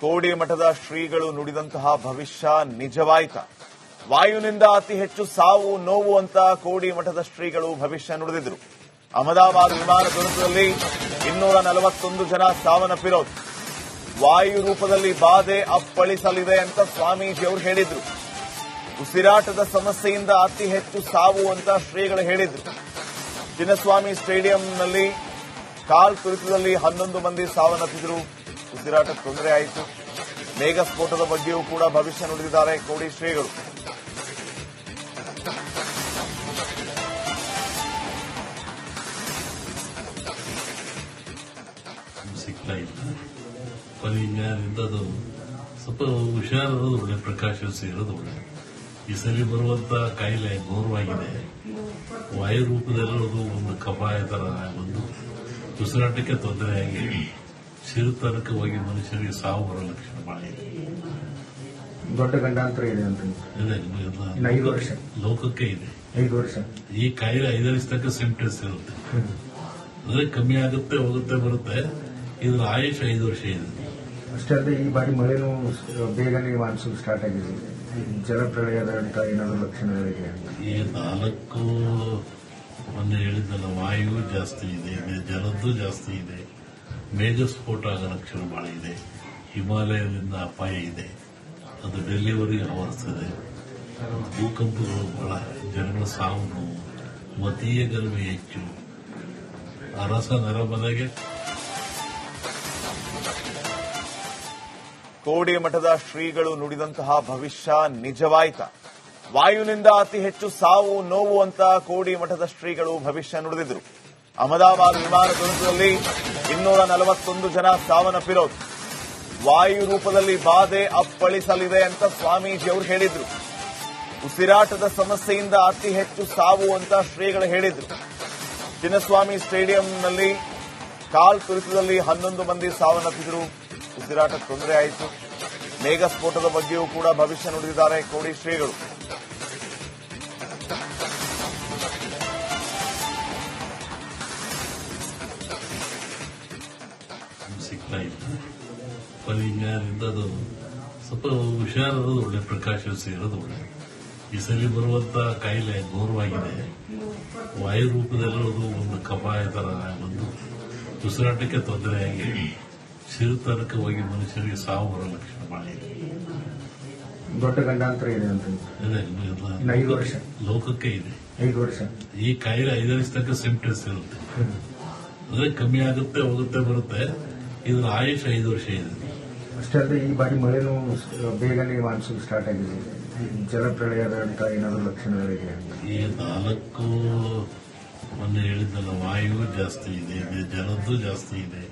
ಕೋಡಿ ಮಠದ ಶ್ರೀಗಳು ನುಡಿದಂತಹ ಭವಿಷ್ಯ ನಿಜವಾಯಿತ. ವಾಯುವಿನಿಂದ ಅತಿ ಹೆಚ್ಚು ಸಾವು, ನೋವು ಅಂತ ಕೋಡಿ ಮಠದ ಶ್ರೀಗಳು ಭವಿಷ್ಯ ನುಡಿದಿದ್ರು. ಅಹಮದಾಬಾದ್ ವಿಮಾನ ದುರಂತದಲ್ಲಿ ಇನ್ನೂರ ನಲವತ್ತೊಂದು ಜನ ಸಾವನ್ನಪ್ಪಿರೋದು ವಾಯು ರೂಪದಲ್ಲಿ ಬಾಧೆ ಅಪ್ಪಳಿಸಲಿದೆ ಅಂತ ಸ್ವಾಮೀಜಿ ಅವರು ಹೇಳಿದ್ರು. ಉಸಿರಾಟದ ಸಮಸ್ಯೆಯಿಂದ ಅತಿ ಹೆಚ್ಚು ಸಾವು ಅಂತ ಶ್ರೀಗಳು ಹೇಳಿದ್ರು. ಚಿನ್ನಸ್ವಾಮಿ ಸ್ಟೇಡಿಯಂನಲ್ಲಿ ಕಾಲ್ ತುರಿತದಲ್ಲಿ ಹನ್ನೊಂದು ಮಂದಿ ಸಾವನ್ನಪ್ಪಿದ್ರು. ಉಸಿರಾಟ ತೊಂದರೆ ಆಯಿತು. ಮೇಘ ಸ್ಫೋಟದ ಬಗ್ಗೆಯೂ ಕೂಡ ಭವಿಷ್ಯ ನುಡಿದಿದ್ದಾರೆ ಕೋಡಿ ಶ್ರೀಗಳು. ಅದು ಸ್ವಲ್ಪ ಹುಷಾರಿರೋದು ಒಳ್ಳೆ, ಪ್ರಕಾಶ ಇರೋದು ಒಳ್ಳೆ. ಈ ಸರಿ ಬರುವಂತ ಕಾಯಿಲೆ ಗೌರವಾಗಿದೆ ವಾಯು ರೂಪದಲ್ಲಿರೋದು ಒಂದು ಕಪಾಯ ತರ ಒಂದು ಉಸಿರಾಟಕ್ಕೆ ತೊಂದರೆಯಾಗಿ ಸಿರುತನಕವಾಗಿ ಮನುಷ್ಯರಿಗೆ ಸಾವು ಬರೋ ಲಕ್ಷಣ ಬಹಳ ಇದೆ ದೊಡ್ಡ ಗಂಡಾಂತರ ಇದೆ ಅಂತ ಇದೆ, ಇನ್ನು ಐದು ವರ್ಷ. ಲೋಕಕ್ಕೆ ಇದೆ. ಐದು ವರ್ಷ. ಈ ಕಾಯಿಲೆ ಐದರಿಂದ ತನಕ ಸಿಂಪ್ಟಮ್ಸ್ ಇರುತ್ತೆ. ಅಂದ್ರೆ ಕಮ್ಮಿ ಆಗುತ್ತೆ ಹೋಗುತ್ತೆ ಬರುತ್ತೆ. ಇದ್ರ ಆಯುಷ್ ಐದು ವರ್ಷ ಇದೆ. ಅಷ್ಟೇ ಅಲ್ಲದೆ ಈ ಬಾರಿ ಮಳೆನೂ ಬೇಗನೆ ಮಾನ್ಸೂನ್ ಸ್ಟಾರ್ಟ್ ಆಗಿದೆ. ಜಲಪ್ರಳಯದ ಅಂತ ಏನಾದರೂ ಲಕ್ಷಣಗಳಿಗೆ ಈ ನಾಲ್ಕು ಮೊನ್ನೆ ಹೇಳಿದ್ದಲ್ಲ ವಾಯು ಜಾಸ್ತಿ ಇದೆ ಇದೆ, ಜಲದ್ದು ಜಾಸ್ತಿ ಇದೆ. ಮೇಘ ಸ್ಫೋಟ ಲಕ್ಷಣ ಬಹಳ ಇದೆ. ಹಿಮಾಲಯದಿಂದ ಅಪಾಯ ಇದೆ. ಅದು ಡೆಲ್ಲಿವರೆಗೆ ಆವರಿಸ್ತದೆ ಭೂಕಂಪಗಳು ಬಹಳ ಜನಗಳ ಸಾವು ನೋವು ಮತೀಯ ಗರ್ಭೆ ಹೆಚ್ಚು. ಅರಸ ನರಬದಗೆ ಕೋಡಿ ಮಠದ ಶ್ರೀಗಳು ನುಡಿದಂತಹ ಭವಿಷ್ಯ ನಿಜವಾಯಿತ. ವಾಯುವಿನಿಂದ ಅತಿ ಹೆಚ್ಚು ಸಾವು, ನೋವು ಅಂತ ಕೋಡಿ ಮಠದ ಶ್ರೀಗಳು ಭವಿಷ್ಯ ನುಡಿದಿದ್ರು. ಅಹಮದಾಬಾದ್ ವಿಮಾನ ದುರಂತದಲ್ಲಿ ಇನ್ನೂರ ನಲವತ್ತೊಂದು ಜನ ಸಾವನ್ನಪ್ಪಿರೋದು. ವಾಯು ರೂಪದಲ್ಲಿ ಬಾಧೆ ಅಪ್ಪಳಿಸಲಿದೆ ಅಂತ ಸ್ವಾಮೀಜಿ ಅವರು ಹೇಳಿದ್ರು. ಉಸಿರಾಟದ ಸಮಸ್ಯೆಯಿಂದ ಅತಿ ಹೆಚ್ಚು ಸಾವು ಅಂತ ಶ್ರೀಗಳು ಹೇಳಿದ್ರು. ಚಿನ್ನಸ್ವಾಮಿ ಸ್ಟೇಡಿಯಂನಲ್ಲಿ ಕಾಲ್ ತುರಿತದಲ್ಲಿ ಹನ್ನೊಂದು ಮಂದಿ ಸಾವನ್ನಪ್ಪಿದ್ರು. ಉಸಿರಾಟ ತೊಂದರೆ ಆಯಿತು. ಮೇಘ ಸ್ಫೋಟದ ಬಗ್ಗೆಯೂ ಕೂಡ ಭವಿಷ್ಯ ನುಡಿದಿದ್ದಾರೆ ಕೋಡಿ ಶ್ರೀಗಳು. ಪರಿಜ್ಞಾನದಿಂದ ಅದು ಸ್ವಲ್ಪ ಹುಷಾರಿರೋದು ಒಳ್ಳೆ ಪ್ರಕಾಶ ಇರೋದು ಒಳ್ಳೆ ಈ ಸಲ ಬರುವಂತ ಕಾಯಿಲೆ ಗೌರವಾಗಿದೆ ವಾಯು ರೂಪದಲ್ಲಿರೋದು ಒಂದು ಕಪಾಯ ತರ ಒಂದು ಉಸಿರಾಟಕ್ಕೆ ತೊಂದರೆಯಾಗಿ ಸಿರುತನಕವಾಗಿ ಮನುಷ್ಯರಿಗೆ ಸಾವು ಬರೋ ಲಕ್ಷಣ ಮಾಡಿ ದೊಡ್ಡ ಗಂಡಾಂತರ ಇದೆ ಐದು ವರ್ಷ. ಲೋಕಕ್ಕೆ ಇದೆ ಐದು ವರ್ಷ ಈ ಕಾಯಿಲೆ ವರ್ಷ ತನಕ ಸಿಂಪ್ಟಮ್ಸ್ ಇರುತ್ತೆ ಅಂದ್ರೆ ಕಮ್ಮಿ ಆಗುತ್ತೆ, ಹೋಗುತ್ತೆ, ಬರುತ್ತೆ ಇದ್ರ ಆಯುಷ್ ಐದು ವರ್ಷ ಇದೆ. ಅಷ್ಟೇ ಅಲ್ಲದೆ ಈ ಬಾರಿ ಮಳೆನೂ ಬೇಗನೆ ಮಾನ್ಸೂನ್ ಸ್ಟಾರ್ಟ್ ಆಗಿದೆ. ಜಲಪ್ರಳಯದಂತ ಏನಾದರೂ ಲಕ್ಷಣಗಳಿದೆ ಈ ನಾಲ್ಕು ಮೊನ್ನೆ ಹೇಳಿದ್ದಲ್ಲ ವಾಯು ಜಾಸ್ತಿ ಇದೆ ಜಲದ್ದು ಜಾಸ್ತಿ ಇದೆ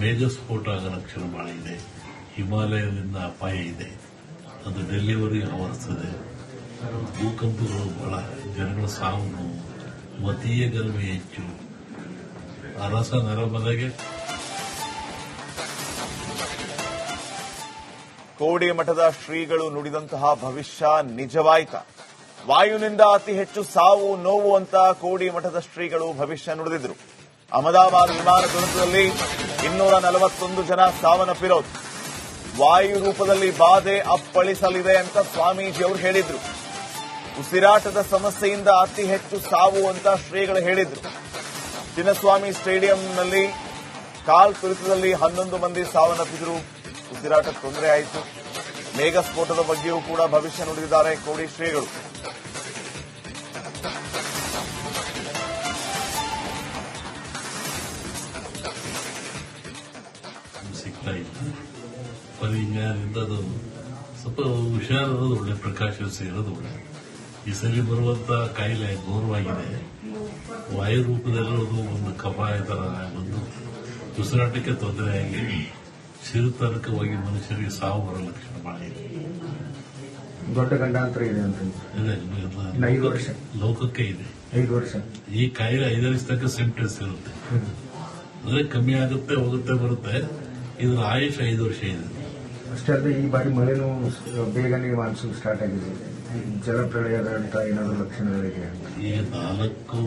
ಮೇಜರ್ ಸ್ಫೋಟ ಆಗೋ ಲಕ್ಷಣ ಬಹಳ ಇದೆ ಹಿಮಾಲಯದಿಂದ ಅಪಾಯ ಇದೆ. ಅದು ಡೆಲ್ಲಿವರೆಗೆ ಆವರಿಸ್ತದೆ. ಭೂಕಂಪಗಳು ಬಹಳ ಜನಗಳ ಸಾವು ಮತೀಯ ಗರ್ಮೆ ಹೆಚ್ಚು. ಅರಸ ನರಬದಗೆ ಕೋಡಿ ಮಠದ ಶ್ರೀಗಳು ನುಡಿದಂತಹ ಭವಿಷ್ಯ ನಿಜವಾಯಿತ. ವಾಯುವಿನಿಂದ ಅತಿ ಹೆಚ್ಚು ಸಾವು, ನೋವು ಅಂತ ಕೋಡಿ ಮಠದ ಶ್ರೀಗಳು ಭವಿಷ್ಯ ನುಡಿದಿದ್ರು. ಅಹಮದಾಬಾದ್ ವಿಮಾನ ದುರಂತದಲ್ಲಿ ಇನ್ನೂರ ನಲವತ್ತೊಂದು ಜನ ಸಾವನ್ನಪ್ಪಿರೋದು ವಾಯು ರೂಪದಲ್ಲಿ ಬಾಧೆ ಅಪ್ಪಳಿಸಲಿದೆ ಅಂತ ಸ್ವಾಮೀಜಿ ಅವರು ಹೇಳಿದ್ರು. ಉಸಿರಾಟದ ಸಮಸ್ಯೆಯಿಂದ ಅತಿ ಹೆಚ್ಚು ಸಾವು ಅಂತ ಶ್ರೀಗಳು ಹೇಳಿದ್ರು. ಚಿನ್ನಸ್ವಾಮಿ ಸ್ಟೇಡಿಯಂನಲ್ಲಿ ಕಾಲ್ ತುರಿತದಲ್ಲಿ ಹನ್ನೊಂದು ಮಂದಿ ಸಾವನ್ನಪ್ಪಿದ್ರು. ಉಸಿರಾಟ ತೊಂದರೆ ಆಯಿತು. ಮೇಘ ಸ್ಫೋಟದ ಬಗ್ಗೆಯೂ ಕೂಡ ಭವಿಷ್ಯ ನುಡಿದಿದ್ದಾರೆ ಕೋಡಿ ಶ್ರೀಗಳು. ಸ್ವಲ್ಪ ಒಳ್ಳೆ ಪ್ರಕಾಶ ಇರೋದು ಒಳ್ಳೆ. ಈ ಸರಿ ಬರುವಂತ ಕಾಯಿಲೆ ಘೋರವಾಗಿದೆ. ವಾಯು ರೂಪದಲ್ಲಿರೋದು ಒಂದು ಕಪಾಯ ತರ ಒಂದು ಉಸಿರಾಟಕ್ಕೆ ತೊಂದರೆಯಾಗಿ ಸಿರುತನಕವಾಗಿ ಮನುಷ್ಯರಿಗೆ ಸಾವು ಬರೋ ಲಕ್ಷಣ ಭಾಳ ಇದೆ ದೊಡ್ಡ ಗಂಡಾಂತರ ಇದೆ ಅಂತ ಇದೆ, ಇನ್ನು ಐದು ವರ್ಷ. ಲೋಕಕ್ಕೆ ಇದೆ. ಐದು ವರ್ಷ. ಈ ಕಾಯಿಲೆ ಐದರಿಂದ ತನಕ ಸಿಂಪ್ಟಮ್ಸ್ ಇರುತ್ತೆ. ಅಂದ್ರೆ ಕಮ್ಮಿ ಆಗುತ್ತೆ ಹೋಗುತ್ತೆ ಬರುತ್ತೆ. ಇದ್ರ ಆಯುಷ್ ಐದು ವರ್ಷ ಇದೆ. ಅಷ್ಟೇ ಅಲ್ಲದೆ ಈ ಬಾರಿ ಮಳೆನೂ ಬೇಗನೆ ಮಾನ್ಸೂನ್ ಸ್ಟಾರ್ಟ್ ಆಗಿದೆ. ಜಲಪ್ರಳಯದ ಅಂತ ಏನಾದರೂ ಲಕ್ಷಣಗಳಿದೆ ಈ ನಾಲ್ಕು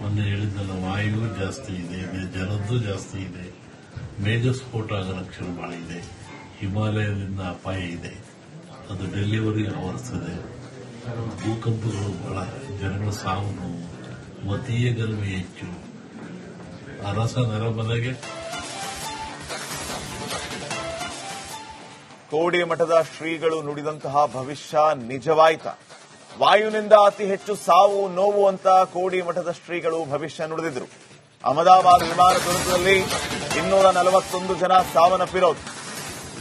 ಮೊನ್ನೆ ಹೇಳಿದ್ದಲ್ಲ ವಾಯು ಜಾಸ್ತಿ ಇದೆ ಇದೆ, ಜಲದ್ದು ಜಾಸ್ತಿ ಇದೆ. ಮೇಘಸ್ಫೋಟ ಆಗೋ ಲಕ್ಷಣ ಬಹಳ ಇದೆ. ಹಿಮಾಲಯದಿಂದ ಅಪಾಯ ಇದೆ. ಅದು ಡೆಲ್ಲಿವರೆಗೆ ಆವರಿಸ್ತದೆ ಭೂಕಂಪಗಳು ಬಹಳ ಜನಗಳ ಸಾವು ನೋವು ಮತೀಯ ಗಲಭೆ ಹೆಚ್ಚು. ಅರಸ ನರಬಲೆಗೆ ಕೋಡಿ ಮಠದ ಶ್ರೀಗಳು ನುಡಿದಂತಹ ಭವಿಷ್ಯ ನಿಜವಾಯಿತ. ವಾಯುವಿನಿಂದ ಅತಿ ಹೆಚ್ಚು ಸಾವು, ನೋವು ಅಂತ ಕೋಡಿ ಮಠದ ಶ್ರೀಗಳು ಭವಿಷ್ಯ ನುಡಿದಿದ್ರು. ಅಹಮದಾಬಾದ್ ವಿಮಾನ ದುರಂತದಲ್ಲಿ ಇನ್ನೂರ ನಲವತ್ತೊಂದು ಜನ ಸಾವನ್ನಪ್ಪಿರೋದು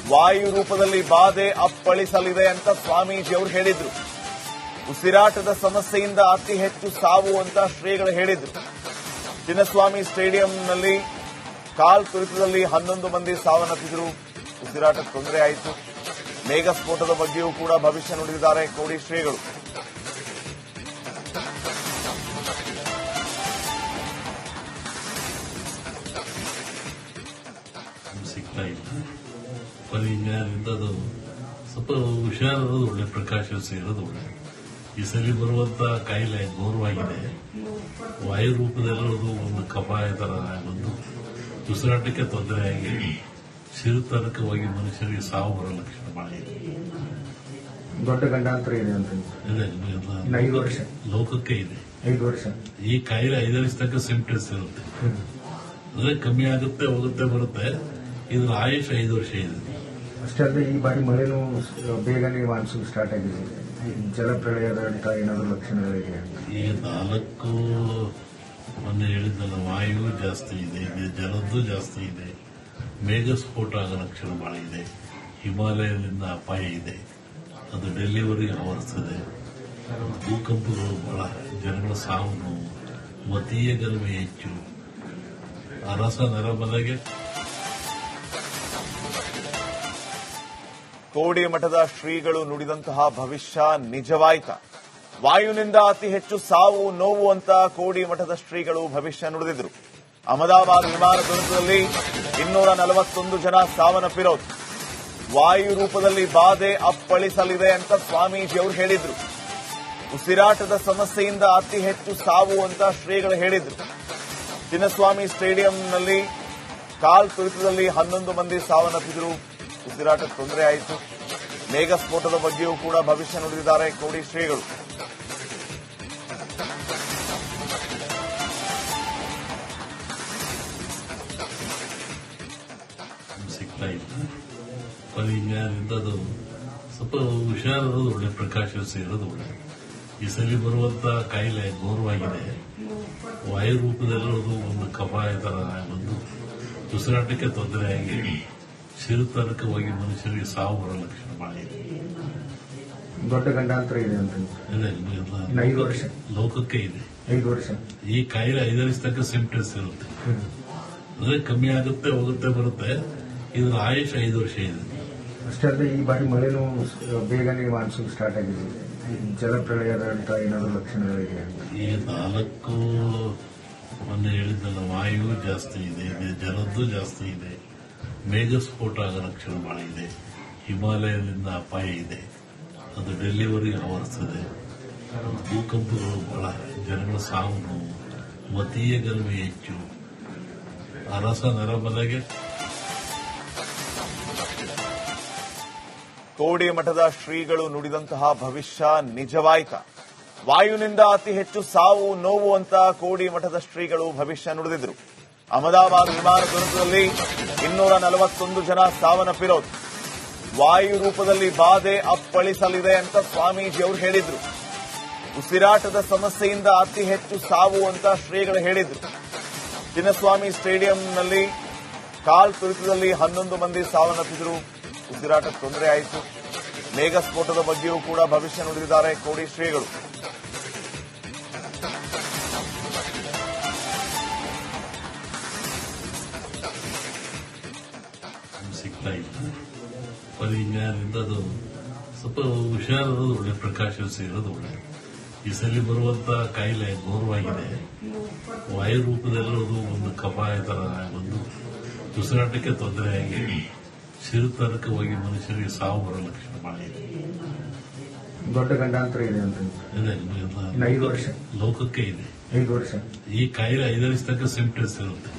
ವಾಯು ರೂಪದಲ್ಲಿ ಬಾಧೆ ಅಪ್ಪಳಿಸಲಿದೆ ಅಂತ ಸ್ವಾಮೀಜಿ ಅವರು ಹೇಳಿದ್ರು. ಉಸಿರಾಟದ ಸಮಸ್ಯೆಯಿಂದ ಅತಿ ಹೆಚ್ಚು ಸಾವು ಅಂತ ಶ್ರೀಗಳು ಹೇಳಿದ್ರು. ಚಿನ್ನಸ್ವಾಮಿ ಸ್ಟೇಡಿಯಂನಲ್ಲಿ ಕಾಲ್ ತುರಿತದಲ್ಲಿ ಹನ್ನೊಂದು ಮಂದಿ ಸಾವನ್ನಪ್ಪಿದ್ರು. ಉಸಿರಾಟದ ತೊಂದರೆ ಆಯಿತು. ಮೇಘಸ್ಫೋಟದ ಬಗ್ಗೆಯೂ ಕೂಡ ಭವಿಷ್ಯ ನುಡಿದಿದ್ದಾರೆ ಕೋಡಿ ಶ್ರೀಗಳು. ಇಲ್ಲ ಪರಿಜ್ಞಾನದಿಂದ ಅದು ಸ್ವಲ್ಪ ಹುಷಾರದು ಒಳ್ಳೆ ಪ್ರಕಾಶ ಇರೋದು ಒಳ್ಳೆ. ಈ ಸರಿ ಬರುವಂತ ಕಾಯಿಲೆ ಗೌರವಾಗಿದೆ ವಾಯು ರೂಪದಲ್ಲಿರೋದು ಒಂದು ಕಪಾಯ ತರ ಒಂದು ಉಸಿರಾಟಕ್ಕೆ ತೊಂದರೆಯಾಗಿ ಸಿರುತನಕವಾಗಿ ಮನುಷ್ಯರಿಗೆ ಸಾವು ಬರೋ ಲಕ್ಷಣ ಮಾಡಿದೆ ದೊಡ್ಡ ಗಂಡಾಂತರ ಇದೆ ಅಂತ ಇದೆ, ಐದು ವರ್ಷ. ಲೋಕಕ್ಕೆ ಇದೆ. ಐದು ವರ್ಷ. ಈ ಕಾಯಿಲೆ ಐದು ವರ್ಷ ತನಕ ಸಿಂಪ್ಟಮ್ಸ್ ಇರುತ್ತೆ. ಅಂದ್ರೆ ಕಮ್ಮಿ ಆಗುತ್ತೆ ಹೋಗುತ್ತೆ ಬರುತ್ತೆ. ಇದ್ರ ಆಯುಷ್ ಐದು ವರ್ಷ ಇದೆ. ಅಷ್ಟೇ ಅಲ್ಲದೆ ಈ ಬಾರಿ ಮಳೆನೂ ಬೇಗನೆ ಮಾನ್ಸೂನ್ ಸ್ಟಾರ್ಟ್ ಆಗಿದೆ. ಈ ಜಲಪ್ರಳಯದ ಅಂತ ಏನಾದರೂ ಲಕ್ಷಣಗಳಿದೆ ಈಗ ನಾಲ್ಕು ಮೊನ್ನೆ ಹೇಳಿದ್ದಲ್ಲ ವಾಯು ಜಾಸ್ತಿ ಇದೆ ಇದೆ ಜಲದ್ದು ಜಾಸ್ತಿ ಇದೆ. ಮೇಘಸ್ಫೋಟ ಆಗೋ ಲಕ್ಷಣ ಭಾಳ ಇದೆ. ಹಿಮಾಲಯದಿಂದ ಅಪಾಯ ಇದೆ. ಅದು ಡೆಲಿವರಿ ಆವರಿಸ್ತದೆ. ಭೂಕಂಪಗಳು ಬಹಳ ಜನಗಳ ಸಾವು ನೋವು ಮತೀಯ ಗಲಭೆ ಹೆಚ್ಚು. ಅರಸ ನರಬಲೆಗೆ ಕೋಡಿ ಮಠದ ಶ್ರೀಗಳು ನುಡಿದಂತಹ ಭವಿಷ್ಯ ನಿಜವಾಯಿತ. ವಾಯುವಿನಿಂದ ಅತಿ ಹೆಚ್ಚು ಸಾವು, ನೋವು ಅಂತ ಕೋಡಿ ಮಠದ ಶ್ರೀಗಳು ಭವಿಷ್ಯ ನುಡಿದಿದ್ರು. ಅಹಮದಾಬಾದ್ ವಿಮಾನ ದುರಂತದಲ್ಲಿ ಇನ್ನೂರ ನಲವತ್ತೊಂದು ಜನ ಸಾವನ್ನಪ್ಪಿರೋದು ವಾಯು ರೂಪದಲ್ಲಿ ಬಾಧೆ ಅಪ್ಪಳಿಸಲಿದೆ ಅಂತ ಸ್ವಾಮೀಜಿ ಅವರು ಹೇಳಿದ್ರು. ಉಸಿರಾಟದ ಸಮಸ್ಯೆಯಿಂದ ಅತಿ ಹೆಚ್ಚು ಸಾವು ಅಂತ ಶ್ರೀಗಳು ಹೇಳಿದ್ರು. ಚಿನ್ನಸ್ವಾಮಿ ಸ್ಟೇಡಿಯಂನಲ್ಲಿ ಕಾಲ್ ತುರಿತದಲ್ಲಿ ಹನ್ನೊಂದು ಮಂದಿ ಸಾವನ್ನಪ್ಪಿದ್ರು. ಉಸಿರಾಟ ತೊಂದರೆ ಆಯಿತು. ಮೇಘ ಸ್ಫೋಟದ ಬಗ್ಗೆಯೂ ಕೂಡ ಭವಿಷ್ಯ ನುಡಿದಿದ್ದಾರೆ ಕೋಡಿ ಶ್ರೀಗಳು. ಸ್ವಲ್ಪ ಹುಷಾರದು ಒಳ್ಳೆ ಪ್ರಕಾಶ ಇರೋದು ಒಳ್ಳೆ ಈ ಸಲ ಬರುವಂತ ಕಾಯಿಲೆ ಗೌರವಾಗಿದೆ ವಾಯು ರೂಪದಲ್ಲಿರೋದು ಒಂದು ಕಪಾಯ ತರ ಉಸಿರಾಟಕ್ಕೆ ತೊಂದರೆಯಾಗಿ ಸಿರುತನಕವಾಗಿ ಮನುಷ್ಯರಿಗೆ ಸಾವು ಬರೋ ಲಕ್ಷಣ ಬಹಳ ಇದೆ ದೊಡ್ಡ ಗಂಡಾಂತರ ಇದೆ ಅಂತ ಇದೆ, ಇನ್ನು ಐದು ವರ್ಷ. ಲೋಕಕ್ಕೆ ಇದೆ. ಐದು ವರ್ಷ. ಈ ಕಾಯಿಲೆ ಐದು ತಕ್ಕ ತನಕ ಸಿಂಪ್ಟಮ್ಸ್ ಇರುತ್ತೆ. ಅಂದ್ರೆ ಕಮ್ಮಿ ಆಗುತ್ತೆ ಹೋಗುತ್ತೆ ಬರುತ್ತೆ. ಇದ್ರ ಆಯುಷ್ ಐದು ವರ್ಷ ಇದೆ. ಅಷ್ಟೇ ಅಲ್ಲದೆ ಈ ಬಾರಿ ಮಳೆನೂ ಬೇಗನೆ ಮಾನ್ಸೂನ್ ಸ್ಟಾರ್ಟ್ ಆಗಿದೆ. ಈ ಜಲಪ್ರಳಯದ ಅಂತ ಏನಾದರೂ ಲಕ್ಷಣಗಳಿದೆ ಈ ನಾಲ್ಕು ಮೊನ್ನೆ ಹೇಳಿದ್ದಲ್ಲ ವಾಯು ಜಾಸ್ತಿ ಇದೆ ಜಲದ್ದು ಜಾಸ್ತಿ ಇದೆ. ಮೇಘಸ್ಫೋಟ ಆಗೋ ಬಹಳ ಇದೆ. ಹಿಮಾಲಯದಿಂದ ಅಪಾಯ ಇದೆ. ಅದು ಡೆಲಿವರಿ ಆವರಿಸ್ತದೆ ಭೂಕಂಪಗಳು ಬಹಳ ಜನಗಳ ಸಾವು ನೋವು, ಮತೀಯ ಗಲಭೆ ಹೆಚ್ಚು. ಅರಸ ನರಬಲೆಗೆ. ಕೋಡಿ ಮಠದ ಶ್ರೀಗಳು ನುಡಿದಂತಹ ಭವಿಷ್ಯ ನಿಜವಾಯ್ತ. ವಾಯುವಿನಿಂದ ಅತಿ ಹೆಚ್ಚು ಸಾವು ನೋವು ಅಂತ ಕೋಡಿ ಮಠದ ಶ್ರೀಗಳು ಭವಿಷ್ಯ ನುಡಿದಿದ್ರು. ಅಹಮದಾಬಾದ್ ವಿಮಾನ ದುರಂತದಲ್ಲಿ ಇನ್ನೂರ ನಲವತ್ತೊಂದು ಜನ ಸಾವನ್ನಪ್ಪಿರೋದು. ವಾಯು ರೂಪದಲ್ಲಿ ಬಾಧೆ ಅಪ್ಪಳಿಸಲಿದೆ ಅಂತ ಸ್ವಾಮೀಜಿ ಅವರು ಹೇಳಿದ್ರು. ಉಸಿರಾಟದ ಸಮಸ್ಯೆಯಿಂದ ಅತಿ ಹೆಚ್ಚು ಸಾವು ಅಂತ ಶ್ರೀಗಳು ಹೇಳಿದ್ರು. ಚಿನ್ನಸ್ವಾಮಿ ಸ್ಟೇಡಿಯಂನಲ್ಲಿ ಕಾಲ್ ತುರಿತದಲ್ಲಿ ಹನ್ನೊಂದು ಮಂದಿ ಸಾವನ್ನಪ್ಪಿದ್ರು. ಉಸಿರಾಟ ತೊಂದರೆ ಆಯಿತು. ಮೇಘಸ್ಫೋಟದ ಬಗ್ಗೆಯೂ ಕೂಡ ಭವಿಷ್ಯ ನುಡಿದಿದ್ದಾರೆ ಕೋಡಿ ಶ್ರೀಗಳು. ಪರಿಜ್ಞಾನದಿಂದ ಅದು ಸ್ವಲ್ಪ ಹುಷಾರದು ಒಳ್ಳೆ ಪ್ರಕಾಶ ಇರೋದು ಒಳ್ಳೆ. ಈ ಸಲ ಬರುವಂತ ಕಾಯಿಲೆ ಘೋರವಾಗಿದೆ. ವಾಯು ರೂಪದಲ್ಲಿರೋದು ಒಂದು ಕಪಾಯ ತರ ಒಂದು ಉಸಿರಾಟಕ್ಕೆ ತೊಂದರೆಯಾಗಿ ಸಿರುತನಕವಾಗಿ ಮನುಷ್ಯರಿಗೆ ಸಾವು ಬರೋ ಲಕ್ಷಣ ಮಾಡಿದೆ ದೊಡ್ಡ ಗಂಡಾಂತರ ಇದೆ ಅಂತ ಐದು ವರ್ಷ. ಲೋಕಕ್ಕೆ ಇದೆ. ಐದು ವರ್ಷ. ಈ ಕಾಯಿಲೆ ಐದರಿಸ್ತಕ್ಕ ಸಿಂಪ್ಟಮ್ಸ್ ಇರುತ್ತೆ.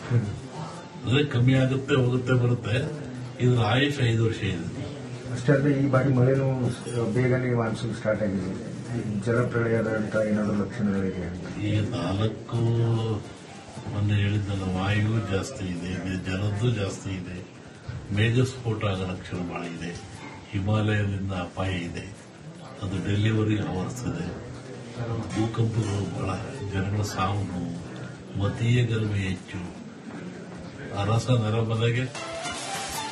ಅದೇ ಕಮ್ಮಿ ಆಗುತ್ತೆ ಹೋಗುತ್ತೆ ಬರುತ್ತೆ. ಇದ್ರ ಆಯುಷ್ ಐದು ವರ್ಷ ಇದೆ ಅಷ್ಟೇ ಅಲ್ಲದೆ ಈ ಬಾರಿ ಮಳೆನೂ ಬೇಗನೆ ಮಾನ್ಸೂನ್ ಸ್ಟಾರ್ಟ್ ಆಗಿದೆ. ಜಲಪ್ರಳಯದ ಅಂತ ಏನಾದರೂ ಲಕ್ಷಣಗಳಿದೆ ಈ ನಾಲ್ಕು ಮೊನ್ನೆ ಹೇಳಿದ್ದಲ್ಲ ವಾಯು ಜಾಸ್ತಿ ಇದೆ ಇದೆ, ಜಲದ್ದು ಜಾಸ್ತಿ ಇದೆ ಮೇಘಸ್ಫೋಟ ಆದ ಲಕ್ಷಣ ಬಹಳ ಇದೆ ಹಿಮಾಲಯದಿಂದ ಅಪಾಯ ಇದೆ ಅದು ಡೆಲಿವರಿ ಆವರಿಸ್ತದೆ. ಭೂಕಂಪಗಳು ಬಹಳ ಜನಗಳ ಸಾವು ಮತೀಯ ಗಲಭೆ ಹೆಚ್ಚು ಅರಸ ನರಬಲೆಗೆ